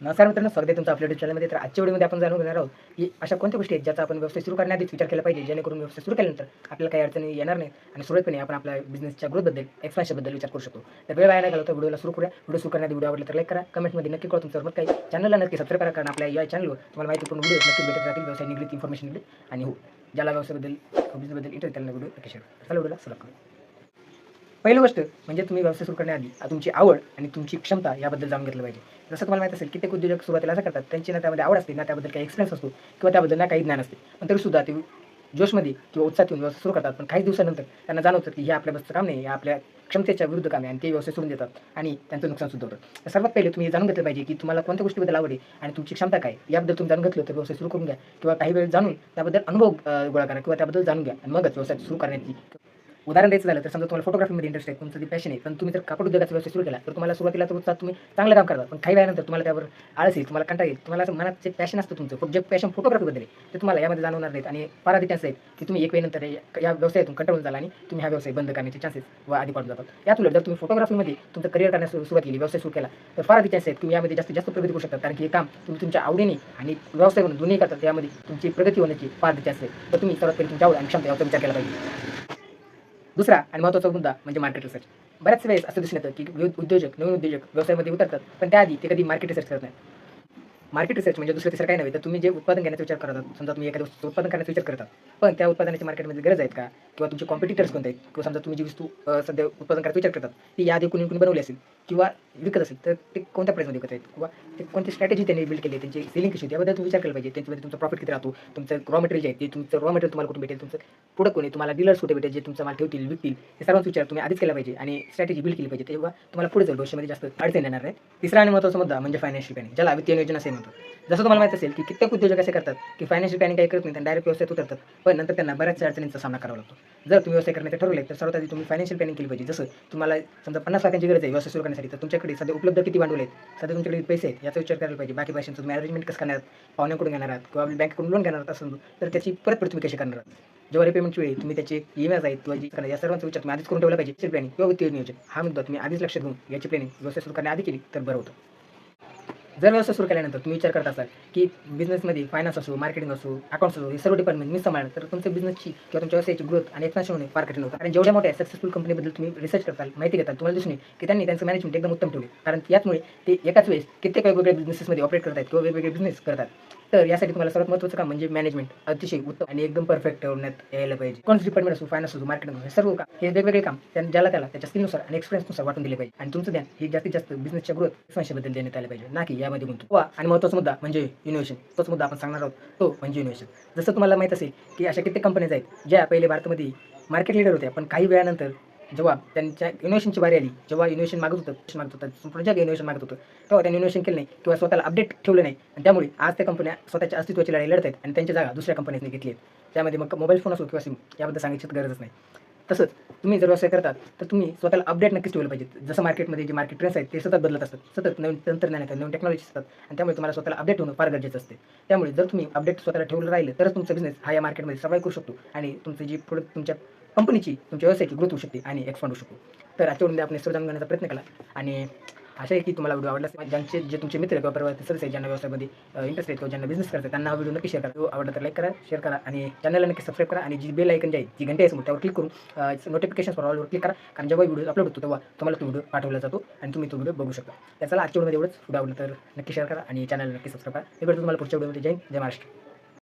नमस्कार मित्रांनो स्वागत आहे तुमचं आपल्या YouTube चॅनलमध्ये तर आजच्या व्हिडिओमध्ये आपण जाणून घेणार आहोत की अशा कोणत्या गोष्टी आहेत ज्याचा आपण व्यवसाय सुरू करण्याआधीच विचार केला पाहिजे जेणेकरून व्यवसाय सुरू केल्यानंतर आपल्याला काही अडचणी येणार नाही आणि सुरुवातपणे आपण आपल्या बिझनेसच्या ग्रोथबद्दल एक्सपान्शनबद्दल विचार करू शकतो. तर वेळ वाया नाही तर व्हिडिओला सुरू करूया. व्हिडिओ सुरू करण्याआधी व्हिडिओ आवडला तर लाईक करा. कमेंटमध्ये नक्की कळा तुमचं मत काही चॅनलला नक्की सबस्क्राईब करा कारण आपल्या या चॅनलवर तुम्हाला माहितीपूर्ण व्हिडिओ नक्की भेटत राहतील. व्यवसाय निगडीत इन्फॉर्मेशन मिळेल आणि हो ज्याला व्यवसायाबद्दल बिझनेसबद्दल इंटरेस्ट त्याला व्हिडिओ नक्की शेअर चला व्हिडिओला सुरू करू पहिली गोष्ट म्हणजे तुम्ही व्यवसाय सुरू करण्याआधी तुमची आवड आणि तुमची क्षमता याबद्दल जाणून घेतलं पाहिजे. जसं तुम्हाला माहीत असेल कित्येक उद्योजक सुरुवातीला असं करतात त्यांची ना त्यामध्ये आवड असते ना त्याबद्दल काही एक्सपिरियन्स असतो किंवा त्याबद्दल ना काही ज्ञान असते. पण तरी सुद्धा ते जोशमध्ये किंवा उत्साहात येऊन व्यवसाय सुरू करतात. पण काही दिवसानंतर त्यांना जाणवतं की हे आपल्या बसचं काम नाही हे आपल्या क्षमतेच्या विरुद्ध काम आहे आणि ते व्यवसाय सोडून देतात आणि त्यांचं नुकसान सुद्धा होतं. सर्वात पहिले तुम्ही हे जाणून घेतलं पाहिजे की तुम्हाला कोणत्या गोष्टीबद्दल आवड आहे आणि तुमची क्षमता काय याबद्दल तुम्ही जाणून घेतलं तर व्यवसाय सुरू करून घ्या किंवा काही वेळ जाणून त्याबद्दल अनुभव गोळा करा किंवा त्याबद्दल जाणून घ्या आणि मगच व्यवसाय सुरू करण्याची उदाहरण द्यायचं झालं तर समजा तुम्हाला फोटोग्राफीमध्ये इंटरेस्ट आहे तुमचं पॅशन आहे पण तुम्ही जर कापड उद्योगाचा व्यवसाय सुरू केला तर तुम्हाला सुरुवातीला तर तुम्ही चांगलं काम करता पण काही वेळानंतर तुम्हाला त्यावर आळस येईल तुम्हाला कंटाळ येईल तुम्हाला असं मनात जे पॅशन असतं तुमचं जे पॅशन फोटोग्राफीबद्दल आहे ते तुम्हाला यामध्ये जाणवणार नाहीत. आणि फार आधी चान्स आहेत की तुम्ही एक वेळेनंतर या- व्यवसायातून कंटाळून झाला आणि तुम्ही हा व्यवसाय बंद करण्याचे चान्सेस व आधी पडून जातात. यात उलट जर तुम्ही फोटोग्राफीमध्ये तुमचं करिअर करण्यास सुरुवात केली व्यवसाय सुरू केला तर फार आधी चान्स आहेत तुम्ही यामध्ये जास्तीत जास्त प्रगती करू शकता. कारण की हे काम तुम्ही तुमच्या आवडीने आणि व्यवसाय म्हणून दोन्ही करतात त्यामध्ये तुमची प्रगती होण्याची फार आधी चान्स आहे तर तुम्ही सर्वात पहिले तुमच्या आवड आणि क्षमता याचा विचार केला पाहिजे. दुसरा आणि महत्त्वाचा मुद्दा म्हणजे मार्केट रिसर्च बऱ्याच वेळेस असं दिसून येतं की विविध उद्योजक नवीन उद्योजक व्यवसायामध्ये उतरतात पण त्याआधी ते कधी मार्केट रिसर्च करत नाही मार्केट रिसर्च म्हणजे दुसरं तिसरं काही नव्हे. तर तुम्ही जे उत्पादन घेण्याचा विचार करतात समजा तुम्ही एखाद्या वस्तू उत्पादन करण्याचा विचार करतात पण त्या उत्पादनाची मार्केटमध्ये गरज आहेत का? किंवा तुमचे कॉम्पिटिटर्स कोणते आहेत? किंवा समजा तुम्ही जी वस्तू सध्या उत्पादन करायचा विचार करतात ती यादी कुणी कुणी बनवली असेल किंवा विकत असेल तर ते कोणत्या प्राईजमध्ये विकत आहेत? किंवा ते कोणती स्ट्रॅटेजी त्यांनी बिल्ड केली आहे? त्यांची सेलिंग कशी याबद्दल तुम्ही विचार केला पाहिजे. त्यांच्यामध्ये तुमचा प्रॉफिट किती राहतो? तुमचं रॉ मटेरियल जे आहे ते तुमचं रॉ मटेरियल तुम्हाला कुठे भेटेल? तुमचं पुढं कोणी तुम्हाला डीलर्स कुठे भेटेल? जे तुमचा माल ठेवतील विकतील? हे सर्वांचा विचार तुम्ही आधीच केला पाहिजे आणि स्ट्रॅटेजी बिल्ड केली पाहिजे. तेव्हा तुम्हाला पुढे जाऊ भविष्यामध्ये जास्त अडचण येणार नाही. तिसरा आणि महत्त्वाचा मुद्दा म्हणजे फायनान्शियल प्लॅनिंग ज्याला वित्तीय नियोजन असेल म्हणतो जसं तुम्हाला माहिती असेल की कित्येक उद्योजक असे करतात की फायनान्शियल प्लॅनिंग काही करत नाही त्यांना डायरेक्ट व्यवसायात उतरतात. पण नंतर त्यांना बऱ्याचशा अडचणींचा सामना करावा लागतो. जर तुम्ही व्यवसाय करण्याचं ठरवले तर सर्वात आधी तुम्ही फायनान्शियल प्लॅनिंग केली पाहिजे. जसं तुम्हाला समजा पन्नास लाखांची गरज आहे व्यवसाय सुरू करण्यासाठी तर तुमच्याकडे सध्या उपलब्ध किती भांडवल आहेत? सध्या तुमच्याकडे पैसे आहेत? याचा विचार करायला पाहिजे. बाकी पैशांचं तुम्ही मॅनेजमेंट कसं करणार पाहुण्याकडून घेणार आहात किंवा बँकेकडून लोन घेणार आहात असं तर त्याची परतफेड तुम्ही कशी करणार आहात? जेव्हा रिपेमेंटची वेळी तुम्ही त्याचे ई आहेत किंवा जी करणार या सर्वांचा विचार तुम्ही आधीच करून ठेवला पाहिजे. प्लॅनिंग किंवा वित्तीय नियोजन. हा मुद्दा तुम्ही आधीच लक्षात घेऊन याची प्लॅनिंग व्यवसाय सुरू करण्याआधी केली तर बरं होतं. जर व्यवसाय सुरू केल्यानंतर तुम्ही विचार करत असाल की बिझनेसमध्ये फायनान्स असो मार्केटिंग असो अकाउंट्स असो हे सर्व डिपार्टमेंट मी सांभाळलं तर तुमच्या बिझनेसची किंवा तुमच्या व्यवसायाची ग्रोथ आणि एक्सपान्शन होणे फार कठीण होतं. कारण जेवढ्या मोठ्या सक्सेसफुल कंपनीबद्दल तुम्ही रिसर्च करताल माहिती घेताल तुम्हाला दिसून येईल की त्यांनी त्यांचं मॅनेजमेंट एकदम उत्तम ठेवले कारण याचमुळे ते एकाच वेळेस कित्येक वेगवेगळ्या बिझनेसमध्ये ऑपरेट करतात किंवा वेगवेगळे बिझनेस करतात. तर यासाठी तुम्हाला सर्वात महत्त्वाचं काम म्हणजे मॅनेजमेंट अतिशय उत्तम आणि एकदम परफेक्ट ठेवण्यात यायला पाहिजे. कोणतं डिपार्टमेंट असो फायनान्स असो मार्केटिंग असो हे सर्व काम हे वेगवेगळे काम त्यांना ज्याला त्याला त्याच्या स्किलनुसार आणि एक्सपिरियन्सनुसार वाटून दिले पाहिजे. आणि तुमचं ध्यान हे जास्तीत जास्त बिझनेसच्या ग्रोथ एक्सपान्शनबद्दल देण्यात आलं पाहिजे. ना की यामध्ये गुंतू आणि महत्त्वाचा मुद्दा म्हणजे इनोव्हेशन तोच मुद्दा आपण सांगणार आहोत. तो म्हणजे इनोव्हेशन जसं तुम्हाला माहीत असेल की अशा कित्येक कंपन्याज आहेत ज्या पहिले भारतामध्ये मार्केट लीडर होत्या पण काही वेळानंतर जेव्हा त्यांच्या इनोव्हेशनची बारी आली जेव्हा इनोव्हेशन मागत होतं मागत होतं संपूर्ण जग इनोव्हेशन मागत होतं तेव्हा त्यांनी इनोव्हेशन केलं नाही किंवा स्वतःला अपडेट ठेवलं नाही. आणि त्यामुळे आज त्या कंपन्या स्वतःच्या अस्तित्वाची लढाई लढत आहेत आणि त्यांची जागा दुसऱ्या कंपनीने घेतली आहेत. त्यामध्ये मग मोबाईल फोन असो किंवा सिम याबद्दल सांगायची गरजच नाही. तसंच तुम्ही जर व्यवसाय करतात तर तुम्ही स्वतःला अपडेट नक्कीच ठेवलं पाहिजे. जसं मार्केटमध्ये जे मार्केट ट्रेंड्स आहेत ते सतत बदलत असतात. सतत नवीन तंत्रज्ञान येतात नवीन टेक्नॉलॉजी असतात आणि त्यामुळे तुम्हाला स्वतःला अपडेट होणं फार गरजेचं असते. त्यामुळे जर तुम्ही अपडेट स्वतःला ठेवलं राहिलं तरच तुमचा बिझनेस हा या मार्केटमध्ये सर्वाईव्ह करू शकतो. आणि तुमचं जी प्रोडक्ट तुमच्या कंपनीची तुमच्या व्यवसायाची ग्रोथ होऊ शकते आणि एक्सपांड होऊ शकतो. तर आजच्या व्हिडिओमध्ये आपण सर्व जाणून घेण्याचा प्रयत्न केला. आणि आशा आहे की तुम्हाला व्हिडिओ आवडला असेल. ज्यांचे जे तुमचे मित्र किंवा परिवार सदस्य ज्यांना व्यवसायामध्ये इंटरेस्ट आहेत किंवा ज्यांना बिझनेस करतात त्यांना हा व्हिडिओ नक्की शेअर करा. व्हिडिओ आवडला तर लाईक करा शेअर करा आणि चॅनलला नक्की सबस्क्राईब करा आणि जी बेल आयकन जी आहे जी घंटे आहे समोर त्यावर क्लिक करून नोटिफिकेशन फॉर ऑलवर क्लिक करा. कारण जेव्हा व्हिडिओ अपलोड होतो तेव्हा तुम्हाला तो व्हिडिओ पाठवला जातो आणि तुम्ही तो व्हिडिओ बघू शकता. त्याचा आजच्या व्हिडिओमध्ये एवढंच. व्हिडिओ आवडला तर नक्की शेअर करा आणि चॅनल नक्की सबस्क्राईब करा. हे तुम्हाला पुढच्या व्हिडिओमध्ये जय जय महाराष्ट्र.